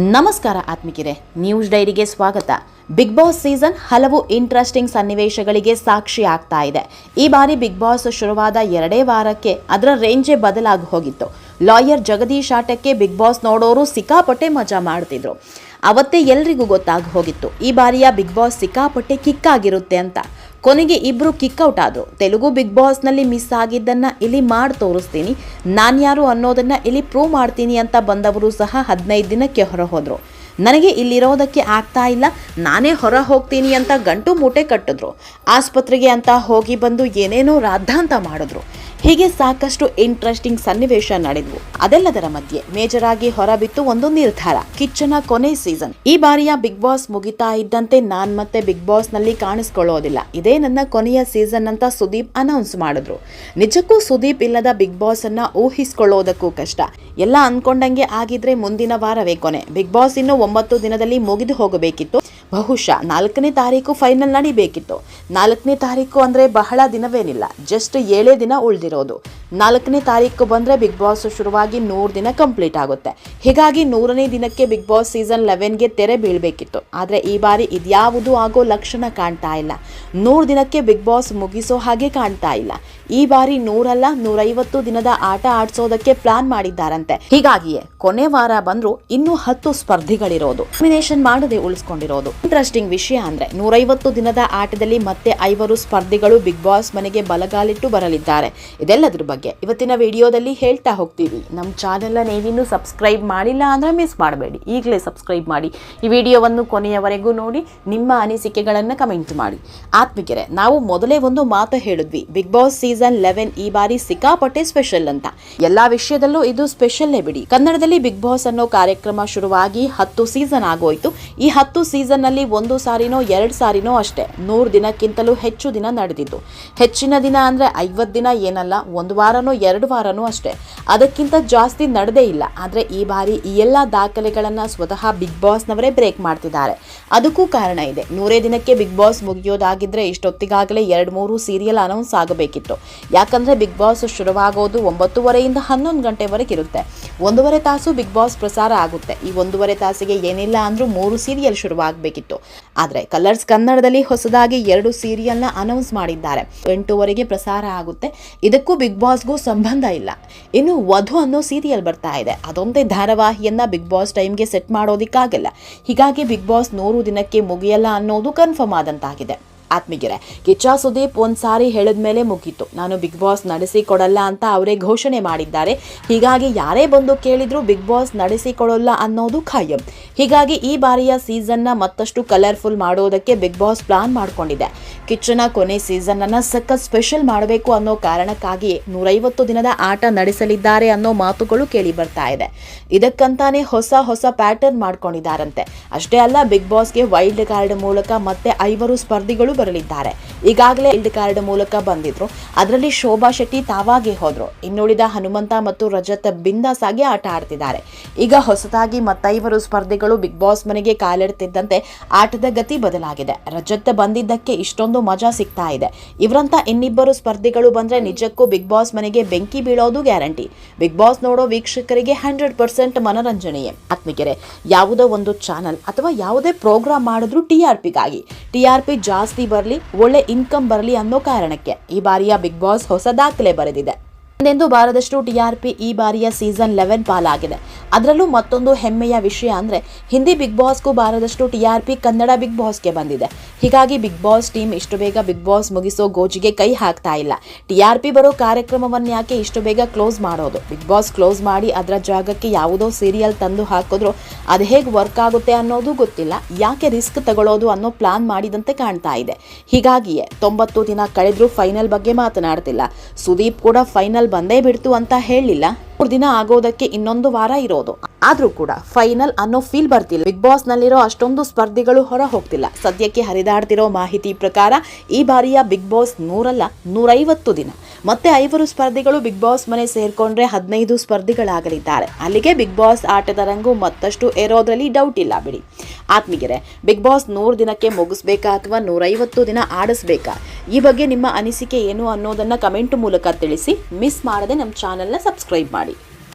ನಮಸ್ಕಾರ ಆತ್ಮಿಕಿರೆ ನ್ಯೂಸ್ ಡೈರಿಗೆ ಸ್ವಾಗತ. ಬಿಗ್ ಬಾಸ್ ಸೀಸನ್ ಹಲವು ಇಂಟ್ರೆಸ್ಟಿಂಗ್ ಸನ್ನಿವೇಶಗಳಿಗೆ ಸಾಕ್ಷಿ ಆಗ್ತಾ ಇದೆ. ಈ ಬಾರಿ ಬಿಗ್ ಬಾಸ್ ಶುರುವಾದ ಎರಡೇ ವಾರಕ್ಕೆ ಅದರ ರೇಂಜೇ ಬದಲಾಗಿ ಹೋಗಿತ್ತು. ಲಾಯರ್ ಜಗದೀಶ್ ಆಟಕ್ಕೆ ಬಿಗ್ ಬಾಸ್ ನೋಡೋರು ಸಿಕ್ಕಾಪಟ್ಟೆ ಮಜಾ ಮಾಡ್ತಿದ್ರು. ಅವತ್ತೇ ಎಲ್ರಿಗೂ ಗೊತ್ತಾಗಿ ಹೋಗಿತ್ತು. ಈ ಬಾರಿಯ ಬಿಗ್ ಬಾಸ್ ಸಿಕ್ಕಾಪಟ್ಟೆ ಕಿಕ್ ಆಗಿರುತ್ತೆ ಅಂತ. ಕೊನೆಗೆ ಇಬ್ಬರು ಕಿಕ್ಔಟ್ ಆದರು. ತೆಲುಗು ಬಿಗ್ ಬಾಸ್ನಲ್ಲಿ ಮಿಸ್ ಆಗಿದ್ದನ್ನು ಇಲ್ಲಿ ಮಾಡಿ ತೋರಿಸ್ತೀನಿ. ನಾನ್ಯಾರು ಅನ್ನೋದನ್ನು ಇಲ್ಲಿ ಪ್ರೂವ್ ಮಾಡ್ತೀನಿ ಅಂತ ಬಂದವರು ಸಹ ಹದಿನೈದು ದಿನಕ್ಕೆ ಹೊರ ಹೋದರು. ನನಗೆ ಇಲ್ಲಿರೋದಕ್ಕೆ ಆಗ್ತಾ ಇಲ್ಲ. ನಾನೇ ಹೊರ ಹೋಗ್ತೀನಿ ಅಂತ ಗಂಟು ಮೂಟೆ ಕಟ್ಟಿದ್ರು. ಆಸ್ಪತ್ರೆಗೆ ಅಂತ ಹೋಗಿ ಬಂದು ಏನೇನೋ ರಾದ್ಧಾಂತ ಮಾಡಿದ್ರು. ಹೀಗೆ ಸಾಕಷ್ಟು ಇಂಟ್ರೆಸ್ಟಿಂಗ್ ಸನ್ನಿವೇಶ ನಡೆದವು. ಅದೆಲ್ಲದರ ಮಧ್ಯೆ ಮೇಜರ್ ಆಗಿ ಹೊರಬಿತ್ತು ಒಂದು ನಿರ್ಧಾರ. ಕಿಚ್ಚನ ಕೊನೆ ಸೀಸನ್ ಈ ಬಾರಿಯ ಬಿಗ್ ಬಾಸ್ ಮುಗಿತಾ ಇದ್ದಂತೆ ನಾನ್ ಮತ್ತೆ ಬಿಗ್ ಬಾಸ್ನಲ್ಲಿ ಕಾಣಿಸ್ಕೊಳ್ಳೋದಿಲ್ಲ. ಇದೇ ನನ್ನ ಕೊನೆಯ ಸೀಸನ್ ಅಂತ ಸುದೀಪ್ ಅನೌನ್ಸ್ ಮಾಡಿದ್ರು. ನಿಜಕ್ಕೂ ಸುದೀಪ್ ಇಲ್ಲದ ಬಿಗ್ ಬಾಸ್ ಅನ್ನ ಊಹಿಸಿಕೊಳ್ಳೋದಕ್ಕೂ ಕಷ್ಟ. ಎಲ್ಲ ಅನ್ಕೊಂಡಂಗೆ ಆಗಿದ್ರೆ ಮುಂದಿನ ವಾರವೇ ಕೊನೆ. ಬಿಗ್ ಬಾಸ್ ಇನ್ನು ಒಂಬತ್ತು ದಿನದಲ್ಲಿ ಮುಗಿದು ಹೋಗಬೇಕಿತ್ತು. ಬಹುಶಃ ನಾಲ್ಕನೇ ತಾರೀಕು ಫೈನಲ್ ನಡಿಬೇಕಿತ್ತು. ನಾಲ್ಕನೇ ತಾರೀಕು ಅಂದರೆ ಬಹಳ ದಿನವೇನಿಲ್ಲ ಜಸ್ಟ್ ಏಳೇ ದಿನ ಉಳಿದಿರೋದು. ನಾಲ್ಕನೇ ತಾರೀಕು ಬಂದರೆ ಬಿಗ್ ಬಾಸ್ ಶುರುವಾಗಿ ನೂರು ದಿನ ಕಂಪ್ಲೀಟ್ ಆಗುತ್ತೆ. ಹೀಗಾಗಿ ನೂರನೇ ದಿನಕ್ಕೆ ಬಿಗ್ ಬಾಸ್ ಸೀಸನ್ ಲೆವೆನ್ಗೆ ತೆರೆ ಬೀಳಬೇಕಿತ್ತು. ಆದರೆ ಈ ಬಾರಿ ಇದ್ಯಾವುದೂ ಆಗೋ ಲಕ್ಷಣ ಕಾಣ್ತಾ ಇಲ್ಲ. ನೂರು ದಿನಕ್ಕೆ ಬಿಗ್ ಬಾಸ್ ಮುಗಿಸೋ ಹಾಗೆ ಕಾಣ್ತಾ ಇಲ್ಲ. ಈ ಬಾರಿ ನೂರಲ್ಲ, ನೂರೈವತ್ತು ದಿನದ ಆಟ ಆಡಿಸೋದಕ್ಕೆ ಪ್ಲಾನ್ ಮಾಡಿದ್ದಾರಂತೆ. ಹೀಗಾಗಿಯೇ ಕೊನೆ ವಾರ ಬಂದರೂ ಇನ್ನೂ ಹತ್ತು ಸ್ಪರ್ಧಿಗಳಿರೋದು. ನಾಮಿನೇಷನ್ ಮಾಡದೆ ಉಳಿಸ್ಕೊಂಡಿರೋದು. ಇಂಟ್ರೆಸ್ಟಿಂಗ್ ವಿಷಯ ಅಂದ್ರೆ ನೂರೈವತ್ತು ದಿನದ ಆಟದಲ್ಲಿ ಮತ್ತೆ ಐವರು ಸ್ಪರ್ಧಿಗಳು ಬಿಗ್ ಬಾಸ್ ಮನೆಗೆ ಬಲಗಾಲಿಟ್ಟು ಬರಲಿದ್ದಾರೆ. ಇದೆಲ್ಲದ್ರ ಬಗ್ಗೆ ಇವತ್ತಿನ ವಿಡಿಯೋದಲ್ಲಿ ಹೇಳ್ತಾ ಹೋಗ್ತೀವಿ. ನಮ್ಮ ಚಾನೆಲ್ ನೀವಿನ್ನೂ ಸಬ್ಸ್ಕ್ರೈಬ್ ಮಾಡಿಲ್ಲ ಅಂದ್ರೆ ಮಿಸ್ ಮಾಡಬೇಡಿ. ಈಗಲೇ ಸಬ್ಸ್ಕ್ರೈಬ್ ಮಾಡಿ. ಈ ವಿಡಿಯೋವನ್ನು ಕೊನೆಯವರೆಗೂ ನೋಡಿ, ನಿಮ್ಮ ಅನಿಸಿಕೆಗಳನ್ನು ಕಮೆಂಟ್ ಮಾಡಿ. ಆತ್ಮಿಕೆರೆ, ನಾವು ಮೊದಲೇ ಒಂದು ಮಾತು ಹೇಳಿದ್ವಿ, ಬಿಗ್ ಬಾಸ್ ಸೀಸನ್ ಲೆವೆನ್ ಈ ಬಾರಿ ಸಿಕ್ಕಾಪಟ್ಟೆ ಸ್ಪೆಷಲ್ ಅಂತ. ಎಲ್ಲಾ ವಿಷಯದಲ್ಲೂ ಇದು ಸ್ಪೆಷಲ್ಲೇ ಬಿಡಿ. ಕನ್ನಡದಲ್ಲಿ ಬಿಗ್ ಬಾಸ್ ಅನ್ನೋ ಕಾರ್ಯಕ್ರಮ ಶುರುವಾಗಿ ಹತ್ತು ಸೀಸನ್ ಆಗೋಯ್ತು. ಈ ಹತ್ತು ಸೀಸನ್ ನಲ್ಲಿ ಒಂದು ಸಾರಿನೋ ಎರಡು ಸಾರಿನೋ ಅಷ್ಟೇ. ನೂರು ದಿನಕ್ಕಿಂತಲೂ ಹೆಚ್ಚು ದಿನ ನಡೆದಿದ್ದು. ಹೆಚ್ಚಿನ ದಿನ ಅಂದರೆ ಐವತ್ತು ದಿನ ಏನಲ್ಲ, ಒಂದು ವಾರನೋ ಎರಡು ವಾರನೋ ಅಷ್ಟೇ. ಅದಕ್ಕಿಂತ ಜಾಸ್ತಿ ನಡೆದೇ ಇಲ್ಲ. ಆದರೆ ಈ ಬಾರಿ ಈ ಎಲ್ಲ ದಾಖಲೆಗಳನ್ನು ಸ್ವತಃ ಬಿಗ್ ಬಾಸ್ನವರೇ ಬ್ರೇಕ್ ಮಾಡ್ತಿದ್ದಾರೆ. ಅದಕ್ಕೂ ಕಾರಣ ಇದೆ. ನೂರೇ ದಿನಕ್ಕೆ ಬಿಗ್ ಬಾಸ್ ಮುಗಿಯೋದಾಗಿದ್ರೆ ಇಷ್ಟೊತ್ತಿಗಾಗಲೇ ಎರಡು ಮೂರು ಸೀರಿಯಲ್ ಅನೌನ್ಸ್ ಆಗಬೇಕಿತ್ತು. ಯಾಕಂದರೆ ಬಿಗ್ ಬಾಸ್ ಶುರುವಾಗೋದು ಒಂಬತ್ತುವರೆಯಿಂದ ಹನ್ನೊಂದು ಗಂಟೆವರೆಗೆ ಇರುತ್ತೆ. ಒಂದೂವರೆ ತಾಸು ಬಿಗ್ ಬಾಸ್ ಪ್ರಸಾರ ಆಗುತ್ತೆ. ಈ ಒಂದೂವರೆ ತಾಸಿಗೆ ಏನಿಲ್ಲ ಅಂದರೂ ಮೂರು ಸೀರಿಯಲ್ ಶುರುವಾಗಬೇಕಿತ್ತು. ಆದ್ರೆ ಕಲರ್ಸ್ ಕನ್ನಡದಲ್ಲಿ ಹೊಸದಾಗಿ ಎರಡು ಸೀರಿಯಲ್ನ ಅನೌನ್ಸ್ ಮಾಡಿದ್ದಾರೆ. ಎಂಟೂವರೆಗೆ ಪ್ರಸಾರ ಆಗುತ್ತೆ. ಇದಕ್ಕೂ ಬಿಗ್ ಬಾಸ್ಗೂ ಸಂಬಂಧ ಇಲ್ಲ. ಇನ್ನು ವಧು ಅನ್ನೋ ಸೀರಿಯಲ್ ಬರ್ತಾ ಇದೆ. ಅದೊಂದೇ ಧಾರಾವಾಹಿಯನ್ನ ಬಿಗ್ ಬಾಸ್ ಟೈಮ್ಗೆ ಸೆಟ್ ಮಾಡೋದಿಕ್ಕಾಗಲ್ಲ. ಹೀಗಾಗಿ ಬಿಗ್ ಬಾಸ್ ನೂರು ದಿನಕ್ಕೆ ಮುಗಿಯಲ್ಲ ಅನ್ನೋದು ಕನ್ಫರ್ಮ್ ಆದಂತಾಗಿದೆ. ಆತ್ಮಿಗೆರೆ ಕಿಚ್ಚ ಸುದೀಪ್ ಒಂದ್ಸಾರಿ ಹೇಳಿದ್ಮೇಲೆ ಮುಗೀತು. ನಾನು ಬಿಗ್ ಬಾಸ್ ನಡೆಸಿ ಕೊಡಲ್ಲ ಅಂತ ಅವರೇ ಘೋಷಣೆ ಮಾಡಿದ್ದಾರೆ. ಹೀಗಾಗಿ ಯಾರೇ ಬಂದು ಕೇಳಿದ್ರು ಬಿಗ್ ಬಾಸ್ ನಡೆಸಿ ಕೊಡಲ್ಲ ಅನ್ನೋದು ಖಾಯಂ. ಹೀಗಾಗಿ ಈ ಬಾರಿಯ ಸೀಸನ್ನ ಮತ್ತಷ್ಟು ಕಲರ್ಫುಲ್ ಮಾಡೋದಕ್ಕೆ ಬಿಗ್ ಬಾಸ್ ಪ್ಲಾನ್ ಮಾಡ್ಕೊಂಡಿದೆ. ಕಿಚ್ಚನ ಕೊನೆ ಸೀಸನ್ ಅನ್ನ ಸಖತ್ ಸ್ಪೆಷಲ್ ಮಾಡಬೇಕು ಅನ್ನೋ ಕಾರಣಕ್ಕಾಗಿ ನೂರೈವತ್ತು ದಿನದ ಆಟ ನಡೆಸಲಿದ್ದಾರೆ ಅನ್ನೋ ಮಾತುಗಳು ಕೇಳಿ ಬರ್ತಾ ಇದೆ. ಇದಕ್ಕಂತಾನೆ ಹೊಸ ಹೊಸ ಪ್ಯಾಟರ್ನ್ ಮಾಡ್ಕೊಂಡಿದ್ದಾರಂತೆ. ಅಷ್ಟೇ ಅಲ್ಲ, ಬಿಗ್ ಬಾಸ್ಗೆ ವೈಲ್ಡ್ ಕಾರ್ಡ್ ಮೂಲಕ ಮತ್ತೆ ಐವರು ಸ್ಪರ್ಧಿಗಳು ಬರಲಿದ್ದಾರೆ. ಈಗಾಗಲೇ ಇಲ್ಡ್ ಕಾರ್ಡ್ ಮೂಲಕ ಬಂದಿದ್ರು. ಅದರಲ್ಲಿ ಶೋಭಾ ಶೆಟ್ಟಿ ತಾವಾಗೆ ಹೋದ್ರು. ಇನ್ನುಳಿದ ಹನುಮಂತ ಮತ್ತು ರಜತ್ ಬಿಂದಾಸ್ ಆಗಿ ಆಟ ಆಡ್ತಿದ್ದಾರೆ. ಈಗ ಹೊಸದಾಗಿ ಮತ್ತೈವರು ಸ್ಪರ್ಧಿಗಳು ಬಿಗ್ ಬಾಸ್ ಮನೆಗೆ ಕಾಲಿಡ್ತಿದ್ದಂತೆ ಆಟದ ಗತಿ ಬದಲಾಗಿದೆ. ರಜತ್ ಬಂದಿದ್ದಕ್ಕೆ ಇಷ್ಟೊಂದು ಮಜಾ ಸಿಗ್ತಾ ಇದೆ. ಇವರಂತ ಇನ್ನಿಬ್ಬರು ಸ್ಪರ್ಧಿಗಳು ಬಂದ್ರೆ ನಿಜಕ್ಕೂ ಬಿಗ್ ಬಾಸ್ ಮನೆಗೆ ಬೆಂಕಿ ಬೀಳೋದು ಗ್ಯಾರಂಟಿ. ಬಿಗ್ ಬಾಸ್ ನೋಡೋ ವೀಕ್ಷಕರಿಗೆ ಹಂಡ್ರೆಡ್ ಪರ್ಸೆಂಟ್ ಮನರಂಜನೆಯೇ. ಆತ್ಮಿಕೆರೆ, ಯಾವುದೋ ಒಂದು ಚಾನಲ್ ಅಥವಾ ಯಾವುದೇ ಪ್ರೋಗ್ರಾಮ್ ಮಾಡಿದ್ರು ಟಿ ಆರ್ ಪಿಗಾಗಿ. ಟಿ ಆರ್ ಪಿ ಜಾಸ್ತಿ ಬರಲಿ ಒಳ್ಳೆ ಇನ್ಕಮ್ ಬರಲಿ ಅನ್ನೋ ಕಾರಣಕ್ಕೆ ಈ ಬಾರಿಯ ಬಿಗ್ ಬಾಸ್ ಹೊಸ ದಾಖಲೆ ಬರೆದಿದೆ. ಹಿಂದೆಂದೂ ಬಾರದಷ್ಟು ಟಿಆರ್ಪಿ ಈ ಬಾರಿಯ ಸೀಸನ್ ಲೆವೆನ್ ಪಾಲಾಗಿದೆ. ಅದರಲ್ಲೂ ಮತ್ತೊಂದು ಹೆಮ್ಮೆಯ ವಿಷಯ ಅಂದರೆ ಹಿಂದಿ ಬಿಗ್ ಬಾಸ್ಗೂ ಬಾರದಷ್ಟು ಟಿಆರ್ಪಿ ಕನ್ನಡ ಬಿಗ್ ಬಾಸ್ಗೆ ಬಂದಿದೆ. ಹೀಗಾಗಿ ಬಿಗ್ ಬಾಸ್ ಟೀಮ್ ಇಷ್ಟು ಬೇಗ ಬಿಗ್ ಬಾಸ್ ಮುಗಿಸೋ ಗೋಜಿಗೆ ಕೈ ಹಾಕ್ತಾ ಇಲ್ಲ. ಟಿಆರ್ಪಿ ಬರೋ ಕಾರ್ಯಕ್ರಮವನ್ನು ಯಾಕೆ ಇಷ್ಟು ಬೇಗ ಕ್ಲೋಸ್ ಮಾಡೋದು? ಬಿಗ್ ಬಾಸ್ ಕ್ಲೋಸ್ ಮಾಡಿ ಅದರ ಜಾಗಕ್ಕೆ ಯಾವುದೋ ಸೀರಿಯಲ್ ತಂದು ಹಾಕಿದ್ರು ಅದು ಹೇಗೆ ವರ್ಕ್ ಆಗುತ್ತೆ ಅನ್ನೋದು ಗೊತ್ತಿಲ್ಲ. ಯಾಕೆ ರಿಸ್ಕ್ ತಗೊಳ್ಳೋದು ಅನ್ನೋ ಪ್ಲಾನ್ ಮಾಡಿದಂತೆ ಕಾಣ್ತಾ ಇದೆ. ಹೀಗಾಗಿಯೇ ತೊಂಬತ್ತು ದಿನ ಕಳೆದರೂ ಫೈನಲ್ ಬಗ್ಗೆ ಮಾತನಾಡ್ತಿಲ್ಲ. ಸುದೀಪ್ ಕೂಡ ಫೈನಲ್ ಬಂದೇ ಬಿಡ್ತು ಅಂತ ಹೇಳಲಿಲ್ಲ ಮೂರು ದಿನ ಆಗೋದಕ್ಕೆ ಇನ್ನೊಂದು ವಾರ ಇರೋದು. ಆದ್ರೂ ಕೂಡ ಫೈನಲ್ ಅನ್ನೋ ಫೀಲ್ ಬರ್ತಿಲ್ಲ. ಬಿಗ್ ಬಾಸ್ ನಲ್ಲಿರೋ ಅಷ್ಟೊಂದು ಸ್ಪರ್ಧಿಗಳು ಹೊರ ಹೋಗ್ತಿಲ್ಲ ಸದ್ಯಕ್ಕೆ ಹರಿದಾಡ್ತಿರೋ ಮಾಹಿತಿ ಪ್ರಕಾರ ಈ ಬಾರಿಯ ಬಿಗ್ ಬಾಸ್ ನೂರಲ್ಲ, ನೂರೈವತ್ತು ದಿನ. ಮತ್ತೆ ಐವರು ಸ್ಪರ್ಧಿಗಳು ಬಿಗ್ ಬಾಸ್ ಮನೆ ಸೇರ್ಕೊಂಡ್ರೆ ಹದಿನೈದು ಸ್ಪರ್ಧಿಗಳಾಗಲಿದ್ದಾರೆ. ಅಲ್ಲಿಗೆ ಬಿಗ್ ಬಾಸ್ ಆಟದ ರಂಗು ಮತ್ತಷ್ಟು ಏರೋದ್ರಲ್ಲಿ ಡೌಟ್ ಇಲ್ಲ ಬಿಡಿ. ಆತ್ಮಿಗೆರೆ ಬಿಗ್ ಬಾಸ್ ನೂರು ದಿನಕ್ಕೆ ಮುಗಿಸ್ಬೇಕಾ ಅಥವಾ ನೂರೈವತ್ತು ದಿನ ಆಡಿಸ್ಬೇಕಾ? ಈ ಬಗ್ಗೆ ನಿಮ್ಮ ಅನಿಸಿಕೆ ಏನು ಅನ್ನೋದನ್ನ ಕಮೆಂಟ್ ಮೂಲಕ ತಿಳಿಸಿ ಮಿಸ್ ಮಾಡದೆ ನಮ್ಮ ಚಾನೆಲ್ನ ಸಬ್ಸ್ಕ್ರೈಬ್ ಮಾಡಿ.